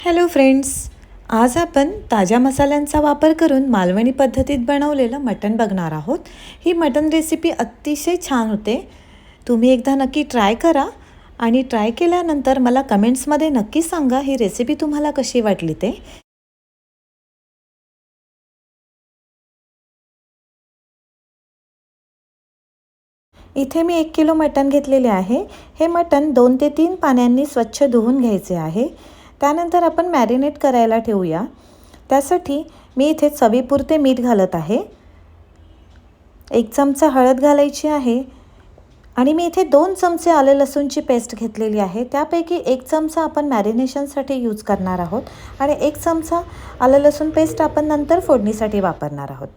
Hello friends आज आपण ताज्या मसाल्यांचा वापर करून मालवणी पद्धतीत बनवलेलं मटण बघणार आहोत. ही मटण रेसिपी अतिशय छान होते. तुम्ही एकदा नक्की ट्राय करा आणि ट्राय केल्यानंतर मला कमेंट्समध्ये नक्की सांगा ही रेसिपी तुम्हाला कशी वाटली ते. इथे मी एक किलो मटण घेतलेले आहे. हे मटण दोन ते तीन पाण्यांनी स्वच्छ धुवून घ्यायचे आहे. त्यानंतर आपण मॅरिनेट करायला ठेवूया. त्यासाठी मी इथे चवीपुरते मीठ घालत आहे. एक चमचा हळद घालायची आहे. आणि मी इथे दोन चमचे आले लसूणची पेस्ट घेतलेली आहे. त्यापैकी एक चमचा आपण मॅरिनेशनसाठी यूज करणार आहोत. आणि एक चमचा आलं लसूण पेस्ट आपण नंतर फोडणीसाठी वापरणार आहोत.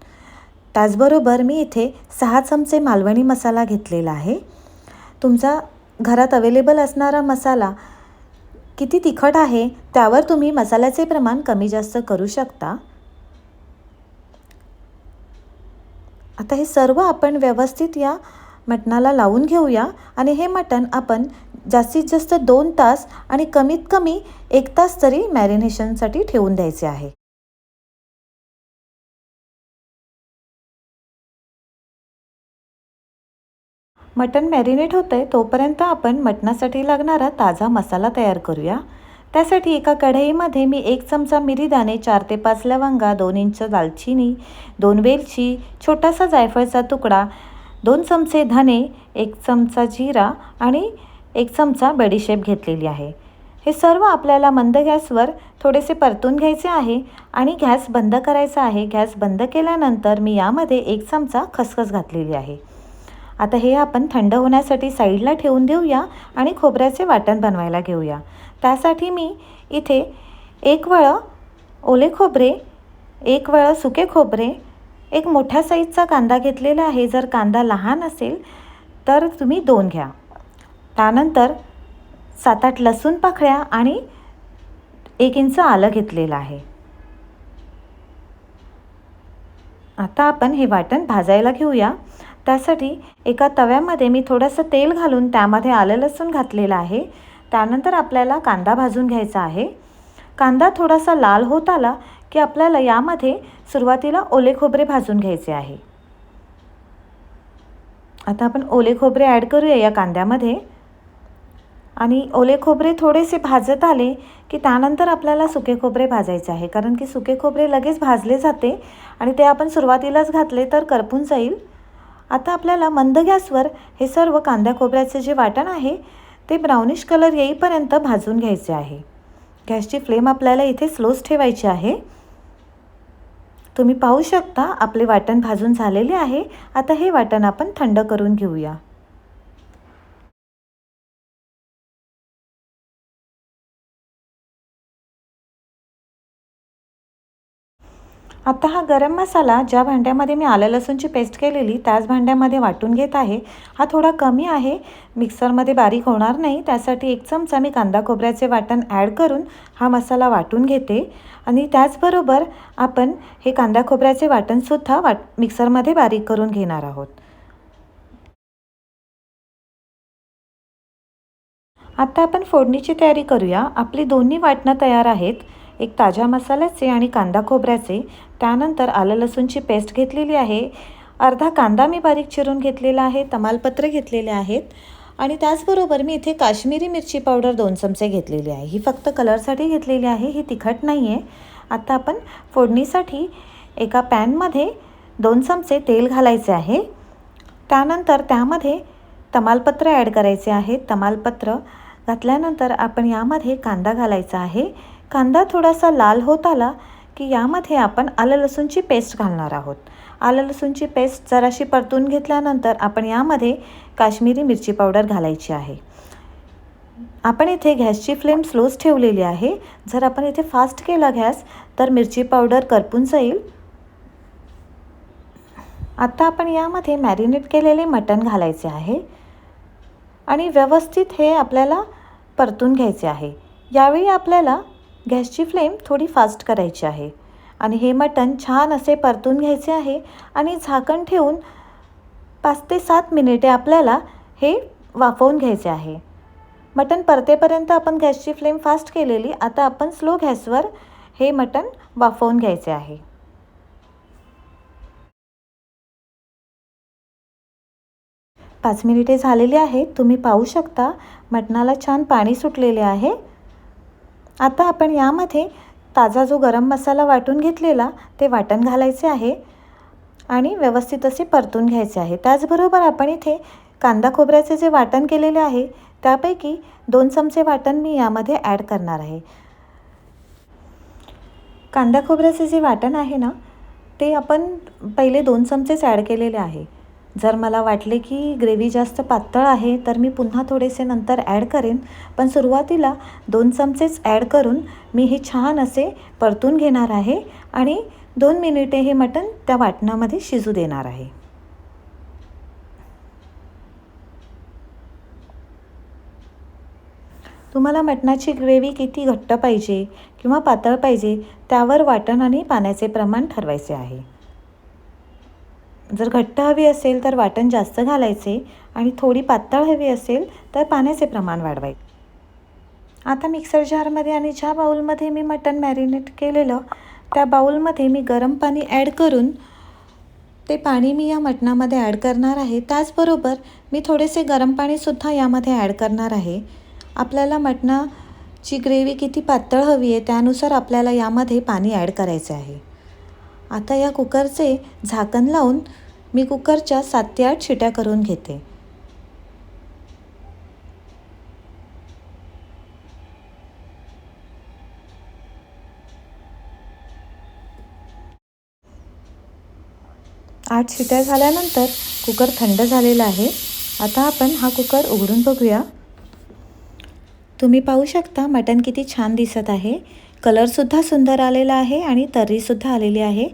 त्याचबरोबर मी इथे सहा चमचे मालवणी मसाला घेतलेला आहे. तुमचा घरात अवेलेबल असणारा मसाला किती तिखट आहे त्यावर तुम्ही मसाल्याचे प्रमाण कमी जास्त करू शकता. आता हे सर्व आपण व्यवस्थित या मटणाला लावून घेऊया आणि हे मटण आपण जास्तीत जास्त दोन तास आणि कमीत कमी एक तास तरी मॅरिनेशनसाठी ठेवून द्यायचे आहे. मटण मॅरिनेट होतं आहे तोपर्यंत आपण मटणासाठी लागणारा ताजा मसाला तयार करूया. त्यासाठी एका कढईमध्ये मी एक चमचा मिरीदाणे चार ते पाच लवंगा दोन इंच दालचिनी दोन वेलची छोटासा जायफळचा तुकडा दोन चमचे धने एक चमचा जिरा आणि एक चमचा बडीशेप घेतलेली आहे. हे सर्व आपल्याला मंद गॅसवर थोडेसे परतून घ्यायचे आहे आणि गॅस बंद करायचा आहे. गॅस बंद केल्यानंतर मी यामध्ये एक चमचा खसखस घातलेली आहे. आता हे आपण थंड होण्यासाठी साईडला ठेवून देऊया आणि खोबऱ्याचे वाटण बनवायला घेऊया. त्यासाठी मी इथे एक वळं ओले खोबरे एक वळं सुके खोबरे एक मोठ्या साईजचा कांदा घेतलेला आहे. जर कांदा लहान असेल तर तुम्ही दोन घ्या. त्यानंतर सात आठ लसूण पाखळ्या आणि एक इंच आलं घेतलेलं आहे. आता आपण हे वाटण भाजायला घेऊया. त्यासाठी एका तव्यामध्ये मी थोडंसं तेल घालून त्यामध्ये आलं लसूण घातलेलं आहे. त्यानंतर आपल्याला कांदा भाजून घ्यायचा आहे. कांदा थोडासा लाल होत आला की आपल्याला यामध्ये सुरुवातीला ओले खोबरे भाजून घ्यायचे आहे. आता आपण ओले खोबरे ॲड करूया या कांद्यामध्ये. आणि ओले खोबरे थोडेसे भाजत आले की त्यानंतर आपल्याला सुके खोबरे भाजायचे आहे. कारण की सुके खोबरे लगेच भाजले जाते आणि ते आपण सुरुवातीलाच घातले तर करपून जाईल. आता आपल्याला मंद गॅसवर हे सर्व कांद्या खोबऱ्याचे जे वाटण आहे ते ब्राउनिश कलर येईपर्यंत भाजून घ्यायचे आहे. गॅसची फ्लेम आपल्याला इथे स्लोच ठेवायची आहे. तुम्ही पाहू शकता आपले वाटण भाजून झालेले आहे. आता हे वाटण आपण थंड करून घेऊया. आता हा गरम मसाला ज्या भांड्यामध्ये मी आलं लसूणची पेस्ट केलेली त्याच भांड्यामध्ये वाटून घेत आहे. हा थोडा कमी आहे. मिक्सरमध्ये बारीक होणार नाही. त्यासाठी एक चमचा मी कांदा खोबऱ्याचे वाटण ॲड करून हा मसाला वाटून घेते. आणि त्याचबरोबर आपण हे कांदा खोबऱ्याचे वाटणसुद्धा वाट मिक्सरमध्ये बारीक करून घेणार आहोत. आता आपण फोडणीची तयारी करूया. आपली दोन्ही वाटणं तयार आहेत. एक ताज्या मसाल्याचे आणि कांदा खोबऱ्याचे त्यानंतर आलं लसूणची पेस्ट घेतलेली आहे. अर्धा कांदा मी बारीक चिरून घेतलेला आहे तमालपत्र घेतलेले आहेत. आणि त्याचबरोबर मी इथे काश्मीरी मिरची पावडर दोन चमचे घेतलेली आहे. ही फक्त कलरसाठी घेतलेली आहे ही तिखट नाही आहे आता आपण फोडणीसाठी एका पॅनमध्ये दोन चमचे तेल घालायचे आहे. त्यानंतर त्यामध्ये तमालपत्र ॲड करायचे आहे. तमालपत्र घातल्यानंतर आपण यामध्ये कांदा घालायचा आहे. कांदा थोडासा लाल होत आला की यामध्ये आपण आलं लसूणची पेस्ट घालणार आहोत. आलं लसूणची पेस्ट जराशी परतून घेतल्यानंतर आपण यामध्ये काश्मीरी मिरची पावडर घालायची आहे. आपण इथे गॅसची फ्लेम स्लोच ठेवलेली आहे. जर आपण इथे फास्ट केला गॅस तर मिरची पावडर करपून जाईल. आत्ता आपण यामध्ये मॅरिनेट केलेले मटण घालायचे आहे. आणि व्यवस्थित हे आपल्याला परतून घ्यायचे आहे. यावेळी आपल्याला गॅसची फ्लेम थोडी फास्ट करायची आहे. आणि हे मटण छान असे परतून घ्यायचे आहे आणि झाकण ठेवून पाच ते सात मिनिटे आपल्याला हे वाफवून घ्यायचे आहे. मटण परतेपर्यंत आपण गॅसची फ्लेम फास्ट केलेली आता आपण स्लो गॅसवर हे मटण वाफवून घ्यायचे आहे. पाच मिनिटे झालेली आहेत तुम्ही पाहू शकता मटणाला छान पाणी सुटलेले आहे. आता आपण यामध्ये ताजा जो गरम मसाला वाटून घेतलेला ते वाटण घालायचे आहे आणि व्यवस्थित असे परतून घ्यायचे आहे. त्याचबरोबर आपण इथे कांदा खोबऱ्याचे जे वाटण केलेले आहे त्यापैकी दोन चमचे वाटण मी यामध्ये ॲड करणार आहे. कांदा खोबऱ्याचे जे वाटण आहे ना ते आपण पहिले दोन चमचेच ॲड केलेले आहे. जर मला वाटले की ग्रेव्ही जास्त पातळ आहे तर मी पुन्हा थोडेसे नंतर ॲड करेन. पण सुरुवातीला दोन चमचेच ॲड करून मी हे छान असे परतून घेणार आहे आणि दोन मिनिटे हे मटण त्या वाटणामध्ये शिजू देणार आहे. तुम्हाला मटणाची ग्रेव्ही किती घट्ट पाहिजे किंवा पातळ पाहिजे त्यावर वाटण आणि पाण्याचे प्रमाण ठरवायचे आहे. जर घट्ट हवी असेल तर वाटण जास्त घालायचे आणि थोडी पातळ हवी असेल तर पाण्याचे प्रमाण वाढवायचे. आता मिक्सर जारमध्ये आणि ज्या बाऊलमध्ये मी मटण मॅरिनेट केलेलं त्या बाऊलमध्ये मी गरम पाणी ॲड करून ते पाणी मी या मटणामध्ये ॲड करणार आहे. त्याचबरोबर मी थोडेसे गरम पाणीसुद्धा यामध्ये ॲड करणार आहे. आपल्याला मटणाची ग्रेव्ही किती पातळ हवी आहे त्यानुसार आपल्याला यामध्ये पाणी ॲड करायचे आहे. आता या कुकरचे झाकण लावून मी कुकरच्या सात ते आठ शिट्या करून घेते. आठ शिट्या झाल्यानंतर कुकर थंड झालेला आहे. आता आपण हा कुकर उघडून बघूया. तुम्ही पाहू शकता मटण किती छान दिसत आहे. कलरसुद्धा सुंदर आलेला आहे आणि तर्रीसुद्धा आलेली आहे.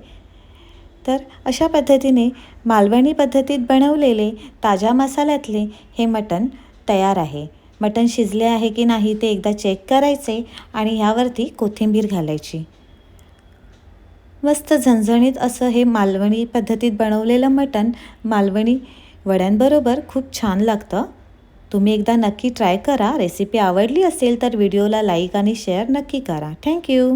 तर अशा पद्धतीने मालवणी पद्धतीत बनवलेले ताज्या मसाल्यातले हे मटण तयार आहे. मटण शिजले आहे की नाही ते एकदा चेक करायचे आणि यावरती कोथिंबीर घालायची. मस्त झणझणीत असं हे मालवणी पद्धतीत बनवलेलं मटण मालवणी वड्यांबरोबर खूप छान लागतं. तुम्ही एकदा नक्की ट्राय करा. रेसिपी आवडली असेल तर व्हिडिओला लाईक आणि शेअर नक्की करा. थँक्यू